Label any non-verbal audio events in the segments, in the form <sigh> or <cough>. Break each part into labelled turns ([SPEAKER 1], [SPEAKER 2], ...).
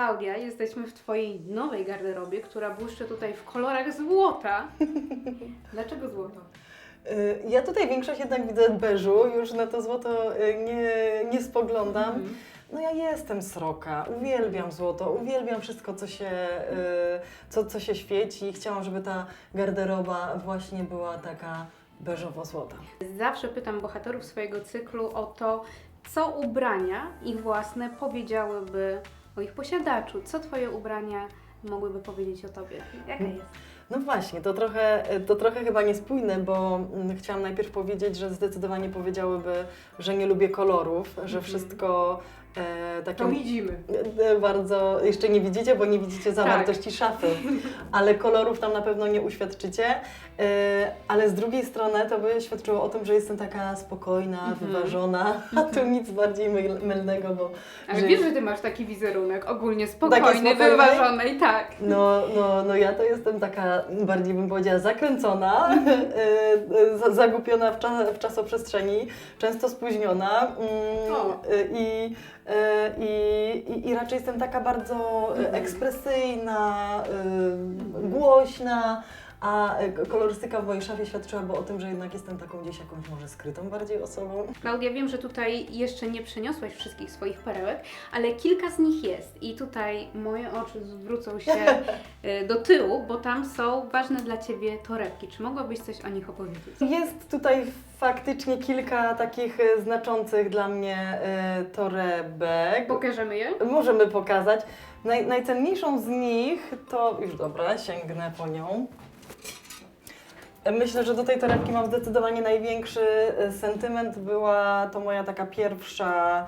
[SPEAKER 1] Klaudia, jesteśmy w Twojej nowej garderobie, która błyszczy tutaj w kolorach złota. <laughs> Dlaczego złoto?
[SPEAKER 2] Y, Ja tutaj większość jednak widzę beżu, już na to złoto y, nie, nie spoglądam.
[SPEAKER 1] Mhm.
[SPEAKER 2] No ja jestem sroka, uwielbiam złoto, uwielbiam wszystko, co się, y, co, co się świeci. Chciałam, żeby ta garderoba właśnie była taka beżowo-złota.
[SPEAKER 1] Zawsze pytam bohaterów swojego cyklu o to, co ubrania ich własne powiedziałyby o ich posiadaczu. Co Twoje ubrania mogłyby powiedzieć o Tobie? Jaka jest?
[SPEAKER 2] No właśnie, to trochę, to trochę chyba niespójne, bo mm, chciałam najpierw powiedzieć, że zdecydowanie powiedziałyby, że nie lubię kolorów, że
[SPEAKER 1] Mhm.
[SPEAKER 2] wszystko e, takie...
[SPEAKER 1] widzimy.
[SPEAKER 2] E, Bardzo, jeszcze nie widzicie, bo nie widzicie zawartości szafy, ale kolorów tam na pewno nie uświadczycie. E, Ale z drugiej strony to by świadczyło o tym, że jestem taka spokojna,
[SPEAKER 1] Mhm.
[SPEAKER 2] wyważona, <laughs> a tu nic bardziej myl- mylnego, bo
[SPEAKER 1] Ale
[SPEAKER 2] że-
[SPEAKER 1] wiesz, że Ty masz taki wizerunek ogólnie spokojny,
[SPEAKER 2] spokojny?
[SPEAKER 1] wyważony i tak.
[SPEAKER 2] No, no, no ja to jestem taka, bardziej bym powiedziała, zakręcona, <laughs> e, za- zagupiona w, cza, w czasoprzestrzeni, często spóźniona mm, e, i, i, i, i raczej jestem taka bardzo e,
[SPEAKER 1] Mhm.
[SPEAKER 2] ekspresyjna, e, głośna, a e, kolorystyka w mojej szafie świadczyłaby o tym, że jednak jestem taką gdzieś jakąś może skrytą bardziej osobą.
[SPEAKER 1] Klaudia, wiem, że tutaj jeszcze nie przeniosłaś wszystkich swoich perełek, ale kilka z nich jest i tutaj moje oczy zwrócą się y, <laughs> do tyłu, bo tam są ważne dla Ciebie torebki. Czy mogłabyś coś o nich opowiedzieć?
[SPEAKER 2] Jest tutaj faktycznie kilka takich e, znaczących dla mnie e, torebek.
[SPEAKER 1] Pokażemy je?
[SPEAKER 2] Możemy pokazać. Naj, najcenniejszą z nich to, już dobra, sięgnę po nią. Myślę, że do tej torebki mam zdecydowanie największy e, sentyment. Była to moja taka pierwsza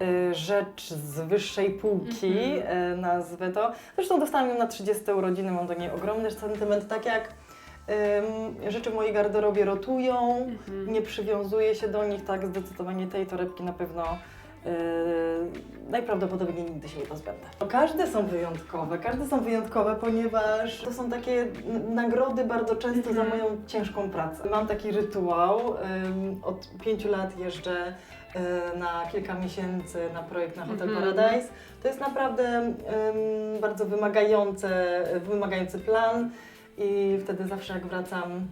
[SPEAKER 2] e, rzecz z wyższej półki,
[SPEAKER 1] Mhm.
[SPEAKER 2] e, nazwę to. Zresztą dostałam ją na 30 urodziny, mam do niej ogromny sentyment. Tak jak rzeczy w mojej garderobie rotują,
[SPEAKER 1] Mhm.
[SPEAKER 2] nie przywiązuję się do nich, tak zdecydowanie tej torebki na pewno yy, najprawdopodobniej nigdy się nie pozbędę. Każde są wyjątkowe, każde są wyjątkowe, ponieważ to są takie nagrody bardzo często za
[SPEAKER 1] Mhm.
[SPEAKER 2] moją ciężką pracę. Mam taki rytuał, ym, od pięciu lat jeżdżę yy, na kilka miesięcy na projekt na Hotel
[SPEAKER 1] Mhm.
[SPEAKER 2] Paradise. To jest naprawdę ym, bardzo wymagające, wymagający plan i wtedy zawsze jak wracam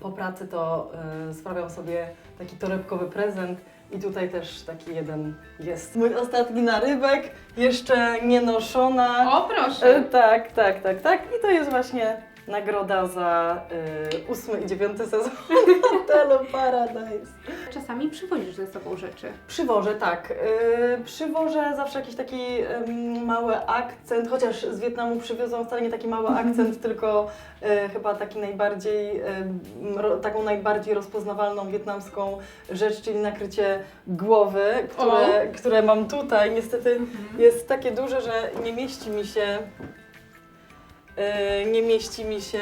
[SPEAKER 2] po pracy, to y, sprawiam sobie taki torebkowy prezent i tutaj też taki jeden jest. Mój ostatni narybek, jeszcze nie noszona.
[SPEAKER 1] O,
[SPEAKER 2] E,
[SPEAKER 1] proszę!
[SPEAKER 2] tak, tak, tak, tak. I to jest właśnie nagroda za y, ósmy i dziewiąty sezon <laughs> Hotelu Paradise.
[SPEAKER 1] Czasami przywozisz ze sobą rzeczy.
[SPEAKER 2] Przywożę, tak. Yy, przywożę zawsze jakiś taki ym, mały akcent, chociaż z Wietnamu przywiozą wcale nie taki mały akcent, tylko y, chyba taki najbardziej, ym, ro, taką najbardziej rozpoznawalną wietnamską rzecz, czyli nakrycie głowy, które, które mam tutaj. Niestety jest takie duże, że nie mieści mi się y, nie mieści mi się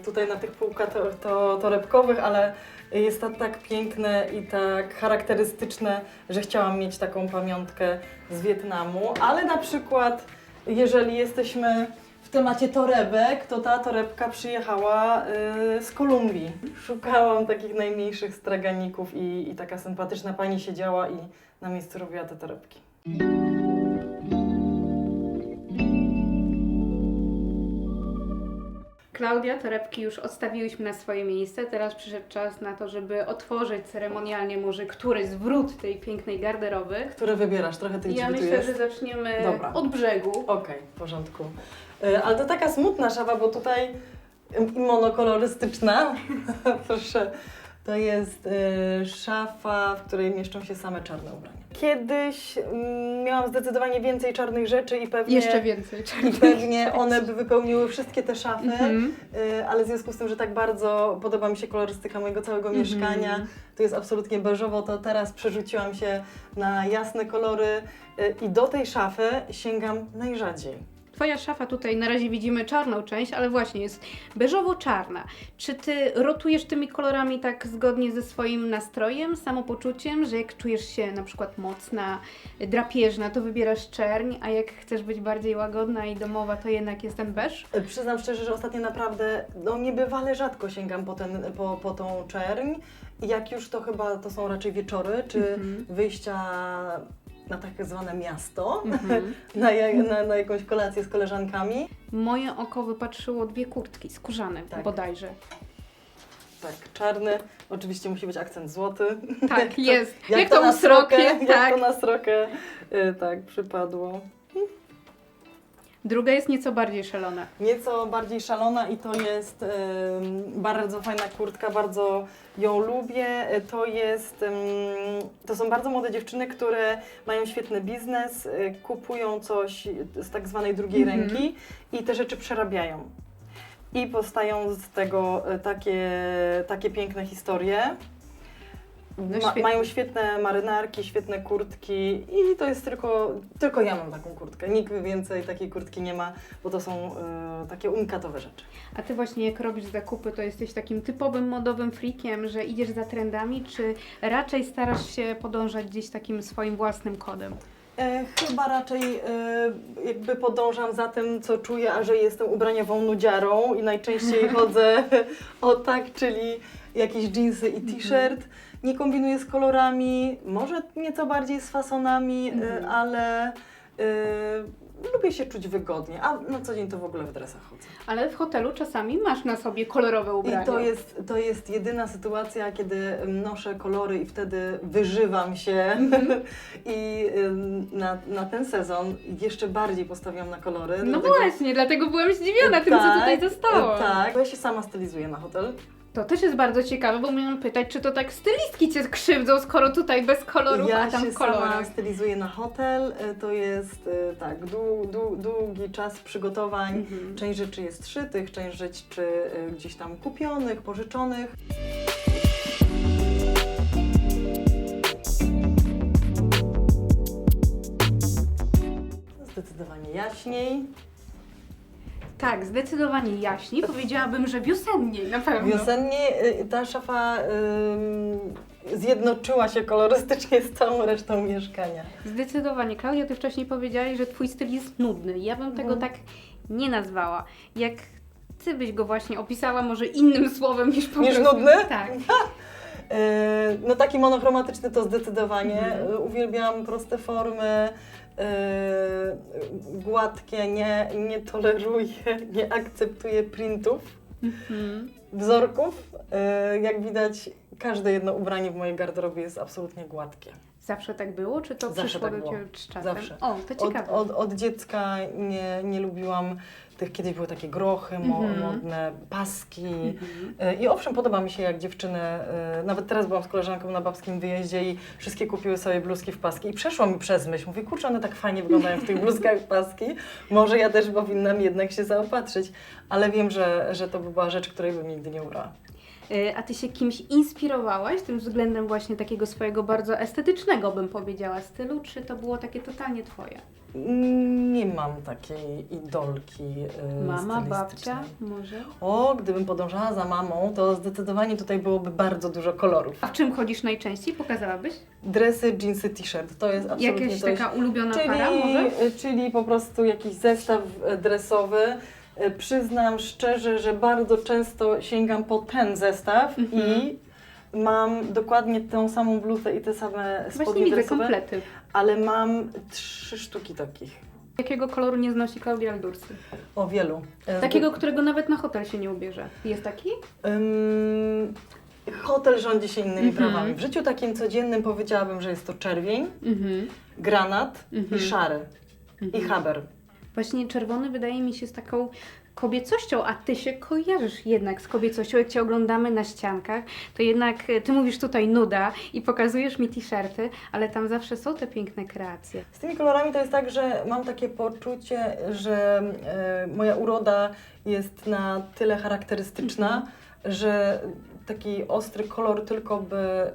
[SPEAKER 2] y, tutaj na tych półkach to, to, torebkowych, ale jest to tak piękne i tak charakterystyczne, że chciałam mieć taką pamiątkę z Wietnamu. Ale na przykład, jeżeli jesteśmy w temacie torebek, to ta torebka przyjechała y, z Kolumbii. Szukałam takich najmniejszych straganików i, i taka sympatyczna pani siedziała i na miejscu robiła te torebki.
[SPEAKER 1] Klaudia, torebki już odstawiłyśmy na swoje miejsce. Teraz przyszedł czas na to, żeby otworzyć ceremonialnie może któryś zwrót tej pięknej garderoby.
[SPEAKER 2] Które wybierasz? Trochę tych
[SPEAKER 1] Ja
[SPEAKER 2] drzwi tu
[SPEAKER 1] myślę,
[SPEAKER 2] jest.
[SPEAKER 1] że zaczniemy
[SPEAKER 2] Dobra.
[SPEAKER 1] od brzegu.
[SPEAKER 2] Okej, w porządku. Y, Ale to taka smutna szafa, bo tutaj monokolorystyczna. <laughs> Proszę. To jest y, szafa, w której mieszczą się same czarne ubrania. Kiedyś mm, miałam zdecydowanie więcej czarnych rzeczy i pewnie,
[SPEAKER 1] Jeszcze więcej.
[SPEAKER 2] i pewnie one by wypełniły wszystkie te szafy,
[SPEAKER 1] Mhm.
[SPEAKER 2] y, ale w związku z tym, że tak bardzo podoba mi się kolorystyka mojego całego
[SPEAKER 1] Mhm.
[SPEAKER 2] mieszkania, to jest absolutnie beżowo, to teraz przerzuciłam się na jasne kolory y, i do tej szafy sięgam najrzadziej.
[SPEAKER 1] Twoja szafa tutaj na razie widzimy czarną część, ale właśnie jest beżowo-czarna. Czy ty rotujesz tymi kolorami tak zgodnie ze swoim nastrojem, samopoczuciem, że jak czujesz się na przykład mocna, drapieżna, to wybierasz czerń, a jak chcesz być bardziej łagodna i domowa, to jednak jest ten beż?
[SPEAKER 2] Y, Przyznam szczerze, że ostatnio naprawdę no, niebywale rzadko sięgam po, ten, po, po tą czerń. Jak już to chyba to są raczej wieczory, czy
[SPEAKER 1] Mhm.
[SPEAKER 2] wyjścia na tak zwane miasto,
[SPEAKER 1] Mhm. <laughs>
[SPEAKER 2] na, na, na jakąś kolację z koleżankami.
[SPEAKER 1] Moje oko wypatrzyło dwie kurtki skórzane
[SPEAKER 2] Tak.
[SPEAKER 1] bodajże.
[SPEAKER 2] Tak, czarny, oczywiście musi być akcent złoty.
[SPEAKER 1] Tak, <laughs>
[SPEAKER 2] to-
[SPEAKER 1] jest.
[SPEAKER 2] Jak,
[SPEAKER 1] Jak
[SPEAKER 2] to,
[SPEAKER 1] to
[SPEAKER 2] na srokę, jak
[SPEAKER 1] tak.
[SPEAKER 2] to na srokę, y, tak, przypadło.
[SPEAKER 1] Druga jest nieco bardziej szalona.
[SPEAKER 2] Nieco bardziej szalona i to jest em, bardzo fajna kurtka, bardzo ją lubię. E, To jest, em, to są bardzo młode dziewczyny, które mają świetny biznes, e, kupują coś z tak zwanej drugiej
[SPEAKER 1] Mhm.
[SPEAKER 2] ręki i te rzeczy przerabiają. I powstają z tego e, takie, takie piękne historie.
[SPEAKER 1] No
[SPEAKER 2] Ma, mają świetne marynarki, świetne kurtki i to jest tylko, tylko ja mam taką kurtkę. Nikt więcej takiej kurtki nie ma, bo to są e, takie unikatowe rzeczy.
[SPEAKER 1] A ty właśnie jak robisz zakupy, to jesteś takim typowym modowym freakiem, że idziesz za trendami, czy raczej starasz się podążać gdzieś takim swoim własnym kodem?
[SPEAKER 2] E, chyba raczej e, jakby podążam za tym, co czuję, a że jestem ubraniową nudziarą i najczęściej <laughs> chodzę o tak, czyli jakieś dżinsy i t-shirt. Nie kombinuję z kolorami, może nieco bardziej z fasonami, e,
[SPEAKER 1] Mhm.
[SPEAKER 2] ale e, lubię się czuć wygodnie, a na co dzień to w ogóle w dresach chodzę.
[SPEAKER 1] Ale w hotelu czasami masz na sobie kolorowe ubrania.
[SPEAKER 2] I to jest, to jest jedyna sytuacja, kiedy noszę kolory i wtedy wyżywam się. <laughs> I ym, na, na ten sezon jeszcze bardziej postawiłam na kolory.
[SPEAKER 1] No
[SPEAKER 2] dlatego-
[SPEAKER 1] właśnie, dlatego byłam zdziwiona tym, co
[SPEAKER 2] Tak,
[SPEAKER 1] tutaj zostało.
[SPEAKER 2] Tak, bo ja się sama stylizuję na hotel.
[SPEAKER 1] To też jest bardzo ciekawe, bo miałam pytać, czy to tak stylistki cię krzywdzą, skoro tutaj bez kolorów,
[SPEAKER 2] ja
[SPEAKER 1] a tam
[SPEAKER 2] się
[SPEAKER 1] w kolorach.
[SPEAKER 2] sama stylizuję na hotel. Y, To jest y, tak, dłu, dłu, długi czas przygotowań.
[SPEAKER 1] Mhm.
[SPEAKER 2] Część rzeczy jest szytych, część rzeczy y, gdzieś tam kupionych, pożyczonych. Zdecydowanie jaśniej.
[SPEAKER 1] Tak, zdecydowanie jaśniej. Powiedziałabym, że wiosenniej na pewno.
[SPEAKER 2] Wiosennie y, ta szafa ym, zjednoczyła się kolorystycznie z całą resztą mieszkania.
[SPEAKER 1] Zdecydowanie. Klaudia, ty wcześniej powiedziałaś, że twój styl jest nudny. Ja bym tego
[SPEAKER 2] Mhm.
[SPEAKER 1] tak nie nazwała. Jak ty byś go właśnie opisała może innym słowem niż po
[SPEAKER 2] Niż
[SPEAKER 1] prostu.
[SPEAKER 2] nudny?
[SPEAKER 1] Tak. <laughs>
[SPEAKER 2] Y, No taki monochromatyczny to zdecydowanie.
[SPEAKER 1] Mhm.
[SPEAKER 2] Y, Uwielbiam proste formy, y, gładkie, nie, nie toleruję, nie akceptuję printów,
[SPEAKER 1] Mhm.
[SPEAKER 2] wzorków. Jak widać, każde jedno ubranie w mojej garderobie jest absolutnie gładkie.
[SPEAKER 1] Zawsze tak było, czy to
[SPEAKER 2] Zawsze
[SPEAKER 1] przyszło
[SPEAKER 2] tak
[SPEAKER 1] do ciebie z czasem?
[SPEAKER 2] Zawsze.
[SPEAKER 1] O, to
[SPEAKER 2] Od,
[SPEAKER 1] ciekawe.
[SPEAKER 2] od, od dziecka nie, nie lubiłam tych, kiedyś były takie grochy mo,
[SPEAKER 1] Mhm.
[SPEAKER 2] modne, paski.
[SPEAKER 1] Mhm.
[SPEAKER 2] Y, I owszem, podoba mi się, jak dziewczyny, y, nawet teraz byłam z koleżanką na babskim wyjeździe i wszystkie kupiły sobie bluzki w paski i przeszło mi przez myśl, mówię, kurczę, one tak fajnie wyglądają w tych bluzkach w paski, może ja też powinnam jednak się zaopatrzyć, ale wiem, że, że to by była rzecz, której bym nigdy nie ubrała.
[SPEAKER 1] Y, A ty się kimś inspirowałaś tym względem właśnie takiego swojego bardzo estetycznego, bym powiedziała, stylu, czy to było takie totalnie twoje?
[SPEAKER 2] Mm, Nie mam takiej idolki y,
[SPEAKER 1] Mama, babcia, może?
[SPEAKER 2] O, gdybym podążała za mamą, to zdecydowanie tutaj byłoby bardzo dużo kolorów.
[SPEAKER 1] A w czym chodzisz najczęściej? Pokazałabyś?
[SPEAKER 2] Dresy, jeansy, t-shirt, to jest absolutnie
[SPEAKER 1] Jakaś taka ulubiona
[SPEAKER 2] Czyli,
[SPEAKER 1] para może?
[SPEAKER 2] czyli po prostu jakiś zestaw e, dresowy. E, Przyznam szczerze, że bardzo często sięgam po ten zestaw
[SPEAKER 1] Mhm.
[SPEAKER 2] i mam dokładnie tę samą bluzę i te same
[SPEAKER 1] Właśnie
[SPEAKER 2] spodnie
[SPEAKER 1] widzę
[SPEAKER 2] dresowe,
[SPEAKER 1] komplety.
[SPEAKER 2] ale mam trzy sztuki takich.
[SPEAKER 1] Jakiego koloru nie znosi Klaudia Aldursy?
[SPEAKER 2] O wielu. E,
[SPEAKER 1] Takiego, którego nawet na hotel się nie ubierze. Jest taki?
[SPEAKER 2] Ym, hotel rządzi się innymi
[SPEAKER 1] Mhm.
[SPEAKER 2] prawami. W życiu takim codziennym powiedziałabym, że jest to czerwień,
[SPEAKER 1] Mhm.
[SPEAKER 2] granat
[SPEAKER 1] Mhm.
[SPEAKER 2] i szary. I haber.
[SPEAKER 1] Właśnie czerwony wydaje mi się z taką kobiecością, a ty się kojarzysz jednak z kobiecością. Jak cię oglądamy na ściankach, to jednak e, ty mówisz tutaj nuda i pokazujesz mi t-shirty, ale tam zawsze są te piękne kreacje.
[SPEAKER 2] Z tymi kolorami to jest tak, że mam takie poczucie, że e, moja uroda jest na tyle charakterystyczna, że taki ostry kolor tylko by e,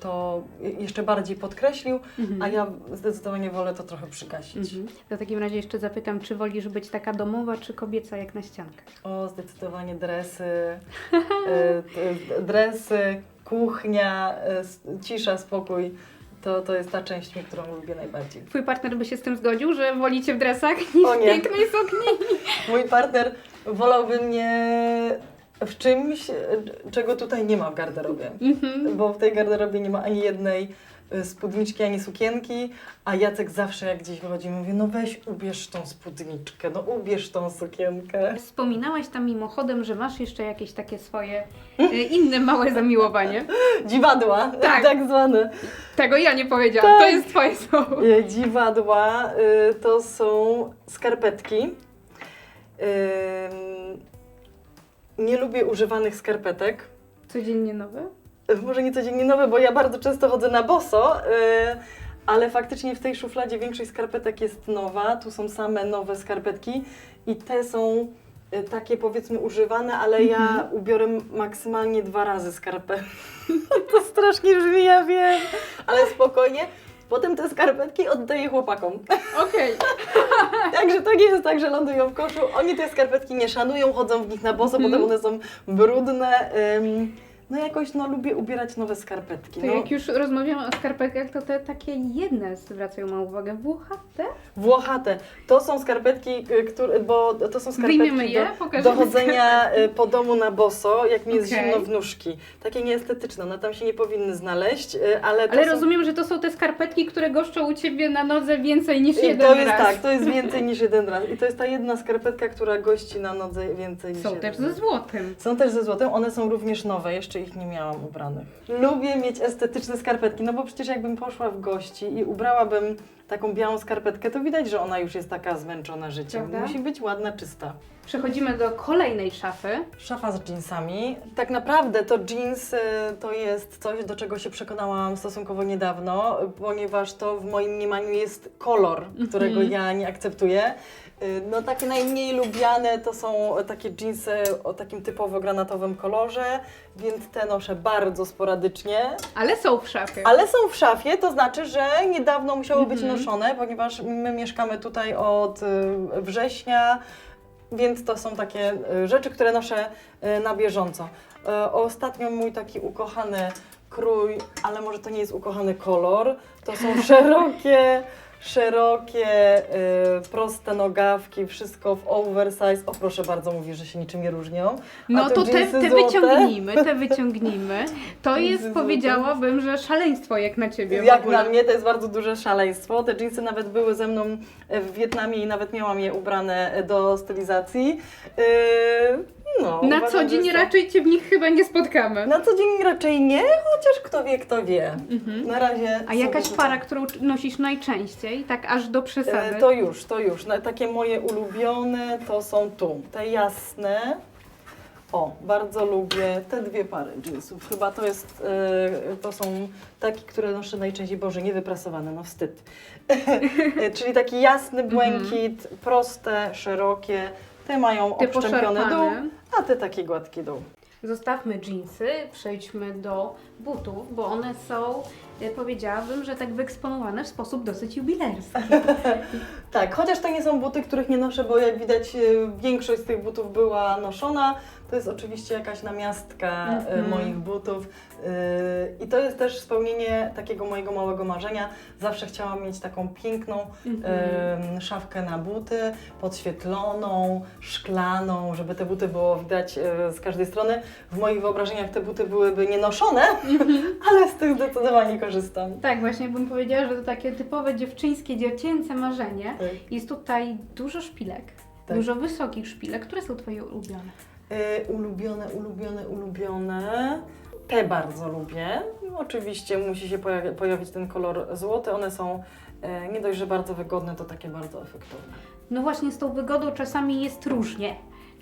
[SPEAKER 2] to jeszcze bardziej podkreślił,
[SPEAKER 1] Mhm.
[SPEAKER 2] a ja zdecydowanie wolę to trochę przygasić.
[SPEAKER 1] Mhm. To w takim razie jeszcze zapytam, czy wolisz być taka domowa, czy kobieca jak na ściankach?
[SPEAKER 2] O, zdecydowanie dresy, <laughs> t- dresy, kuchnia, s- cisza, spokój. To, to jest ta część którą lubię najbardziej.
[SPEAKER 1] Twój partner by się z tym zgodził, że wolicie w dresach niż w pięknej sukni? <laughs>
[SPEAKER 2] Mój partner wolałby mnie w czymś, e, czego tutaj nie ma w garderobie.
[SPEAKER 1] Mhm.
[SPEAKER 2] Bo w tej garderobie nie ma ani jednej e, spódniczki, ani sukienki, a Jacek zawsze jak gdzieś wychodzi mówi, no weź ubierz tą spódniczkę, no ubierz tą sukienkę.
[SPEAKER 1] Wspominałaś tam mimochodem, że masz jeszcze jakieś takie swoje e, inne małe zamiłowanie. <laughs>
[SPEAKER 2] Dziwadła,
[SPEAKER 1] Tak.
[SPEAKER 2] tak zwane.
[SPEAKER 1] Tego ja nie powiedziałam, to
[SPEAKER 2] Tak.
[SPEAKER 1] jest twoje słowo.
[SPEAKER 2] Dziwadła to są skarpetki. Nie lubię używanych skarpetek.
[SPEAKER 1] Codziennie nowe?
[SPEAKER 2] Y, Może nie codziennie nowe, bo ja bardzo często chodzę na boso, y, ale faktycznie w tej szufladzie większość skarpetek jest nowa. Tu są same nowe skarpetki i te są y, takie powiedzmy używane, ale ja
[SPEAKER 1] Mhm.
[SPEAKER 2] ubiorę maksymalnie dwa razy skarpetki. <laughs> to strasznie brzmi, ja wiem, ale spokojnie. Potem te skarpetki oddaję chłopakom.
[SPEAKER 1] Okej. <laughs>
[SPEAKER 2] Także to nie jest tak, że lądują w koszu. Oni te skarpetki nie szanują, chodzą w nich na boso,
[SPEAKER 1] Mhm.
[SPEAKER 2] potem one są brudne. Ym, no jakoś no, lubię ubierać nowe skarpetki.
[SPEAKER 1] To
[SPEAKER 2] No,
[SPEAKER 1] jak już rozmawiamy o skarpetkach, to te takie jedne zwracają moją uwagę. Włochate?
[SPEAKER 2] Włochate. To są skarpetki, y, które, bo to są skarpetki
[SPEAKER 1] je,
[SPEAKER 2] do, do chodzenia y, po domu na boso, jak mi jest
[SPEAKER 1] Okej.
[SPEAKER 2] zimno w nóżki. Takie nieestetyczne, one tam się nie powinny znaleźć, y, ale
[SPEAKER 1] Ale
[SPEAKER 2] są...
[SPEAKER 1] rozumiem, że to są te skarpetki, które goszczą u Ciebie na nodze więcej niż jeden
[SPEAKER 2] to jest
[SPEAKER 1] raz.
[SPEAKER 2] tak, to jest więcej niż jeden raz. I to jest ta jedna skarpetka, która gości na nodze więcej niż
[SPEAKER 1] Są
[SPEAKER 2] jeden
[SPEAKER 1] też
[SPEAKER 2] raz.
[SPEAKER 1] ze złotem.
[SPEAKER 2] Są też ze złotem, one są również nowe, jeszcze ich nie miałam ubranych. Lubię mieć estetyczne skarpetki, no bo przecież jakbym poszła w gości i ubrałabym taką białą skarpetkę, to widać, że ona już jest taka zmęczona życiem.
[SPEAKER 1] Prawda?
[SPEAKER 2] Musi być ładna, czysta.
[SPEAKER 1] Przechodzimy do kolejnej szafy.
[SPEAKER 2] Szafa z jeansami. Tak naprawdę to jeans y, to jest coś, do czego się przekonałam stosunkowo niedawno, ponieważ to w moim mniemaniu jest kolor, którego
[SPEAKER 1] Mhm.
[SPEAKER 2] ja nie akceptuję. Y, No takie najmniej lubiane to są takie jeansy o takim typowo granatowym kolorze, więc te noszę bardzo sporadycznie.
[SPEAKER 1] Ale są w szafie.
[SPEAKER 2] Ale są w szafie, to znaczy, że niedawno musiały być
[SPEAKER 1] Mhm.
[SPEAKER 2] noszone, ponieważ my mieszkamy tutaj od y, września, więc to są takie y, rzeczy, które noszę y, na bieżąco. Y, Ostatnio mój taki ukochany krój, ale może to nie jest ukochany kolor, to są <laughs> szerokie, szerokie, y, proste nogawki, wszystko w oversize. O proszę bardzo, mówi, że się niczym nie różnią. A
[SPEAKER 1] No to te, te
[SPEAKER 2] złote?
[SPEAKER 1] wyciągnijmy, te wyciągnijmy. <laughs> To jest,
[SPEAKER 2] złote.
[SPEAKER 1] powiedziałabym, że szaleństwo jak na Ciebie
[SPEAKER 2] Jak na mnie to jest bardzo duże szaleństwo. Te jeansy nawet były ze mną w Wietnamie i nawet miałam je ubrane do stylizacji. Yy, no,
[SPEAKER 1] Na
[SPEAKER 2] uważam,
[SPEAKER 1] co
[SPEAKER 2] że
[SPEAKER 1] dzień
[SPEAKER 2] są-
[SPEAKER 1] raczej Cię w nich chyba nie spotkamy.
[SPEAKER 2] Na co dzień raczej nie, chociaż kto wie, kto wie.
[SPEAKER 1] Mhm.
[SPEAKER 2] Na razie.
[SPEAKER 1] A jakaś
[SPEAKER 2] sobie
[SPEAKER 1] para, którą nosisz najczęściej, tak aż do
[SPEAKER 2] E,
[SPEAKER 1] przesady?
[SPEAKER 2] To już, to już. No, takie moje ulubione to są tu. Te jasne. O, bardzo lubię te dwie pary jeansów. Chyba to jest, e, to są takie, które noszę najczęściej, Boże, nie wyprasowane, no wstyd. <laughs> E, Czyli taki jasny błękit, proste, szerokie. Te mają
[SPEAKER 1] Te
[SPEAKER 2] dół, a te taki gładki dół.
[SPEAKER 1] Zostawmy jeansy, przejdźmy do butów, bo one są, e, powiedziałabym, że tak wyeksponowane w sposób dosyć jubilerski. <laughs>
[SPEAKER 2] Tak, chociaż to nie są buty, których nie noszę, bo jak widać e, większość z tych butów była noszona. To jest oczywiście jakaś namiastka e,
[SPEAKER 1] Mhm.
[SPEAKER 2] moich butów. I to jest też spełnienie takiego mojego małego marzenia. Zawsze chciałam mieć taką piękną
[SPEAKER 1] Mhm.
[SPEAKER 2] em, szafkę na buty, podświetloną, szklaną, żeby te buty było widać z każdej strony. W moich wyobrażeniach te buty byłyby nienoszone, <laughs> ale z tych zdecydowanie korzystam.
[SPEAKER 1] Tak, właśnie bym powiedziała, że to takie typowe dziewczyńskie, dziecięce marzenie.
[SPEAKER 2] Tak.
[SPEAKER 1] Jest tutaj dużo szpilek,
[SPEAKER 2] Tak.
[SPEAKER 1] dużo wysokich szpilek. Które są Twoje ulubione?
[SPEAKER 2] E, ulubione, ulubione, ulubione. Te bardzo lubię. Oczywiście musi się pojawi- pojawić ten kolor złoty. One są e, nie dość, że bardzo wygodne, to takie bardzo efektowne.
[SPEAKER 1] No właśnie z tą wygodą czasami jest różnie.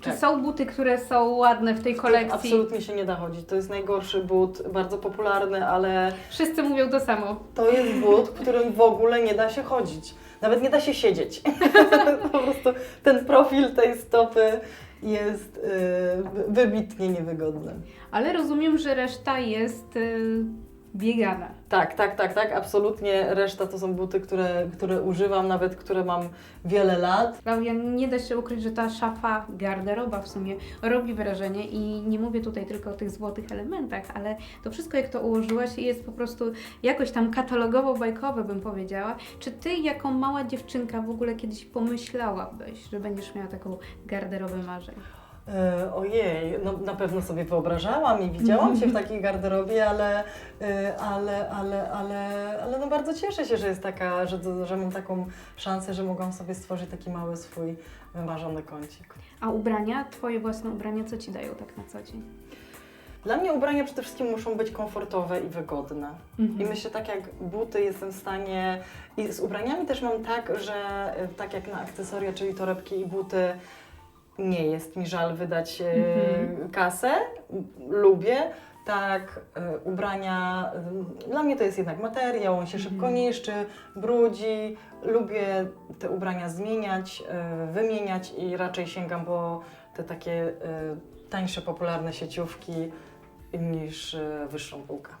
[SPEAKER 1] Czy
[SPEAKER 2] Tak.
[SPEAKER 1] są buty, które są ładne w tej kolekcji?
[SPEAKER 2] Absolutnie się nie da chodzić. To jest najgorszy but, bardzo popularny, ale
[SPEAKER 1] Wszyscy mówią to samo.
[SPEAKER 2] to jest but, w którym w ogóle nie da się chodzić. Nawet nie da się siedzieć. <laughs> po prostu ten profil tej stopy jest e, wybitnie niewygodny.
[SPEAKER 1] Ale rozumiem, że reszta jest y, biegana.
[SPEAKER 2] Tak, tak, tak, tak, absolutnie. Reszta to są buty, które, które używam, nawet które mam wiele lat.
[SPEAKER 1] Klaudia, nie da się ukryć, że ta szafa, garderoba w sumie robi wrażenie i nie mówię tutaj tylko o tych złotych elementach, ale to wszystko jak to ułożyłaś jest po prostu jakoś tam katalogowo-bajkowe bym powiedziała. Czy Ty jako mała dziewczynka w ogóle kiedyś pomyślałabyś, że będziesz miała taką garderobę marzeń?
[SPEAKER 2] E, ojej, no na pewno sobie wyobrażałam i widziałam się w takiej garderobie, ale, e, ale, ale, ale, ale no bardzo cieszę się, że jest taka, że, że mam taką szansę, że mogłam sobie stworzyć taki mały swój wymarzony kącik.
[SPEAKER 1] A ubrania, twoje własne ubrania, co ci dają tak na co dzień?
[SPEAKER 2] Dla mnie ubrania przede wszystkim muszą być komfortowe i wygodne.
[SPEAKER 1] Mhm.
[SPEAKER 2] I myślę, tak jak buty jestem w stanie. I z ubraniami też mam tak, że e, tak jak na akcesoria, czyli torebki i buty, nie jest mi żal wydać e,
[SPEAKER 1] Mhm.
[SPEAKER 2] kasę. Lubię. Tak, e, ubrania, e, dla mnie to jest jednak materiał, on się szybko
[SPEAKER 1] Mhm.
[SPEAKER 2] niszczy, brudzi. Lubię te ubrania zmieniać, e, wymieniać i raczej sięgam po te takie e, tańsze, popularne sieciówki niż e, wyższą półkę.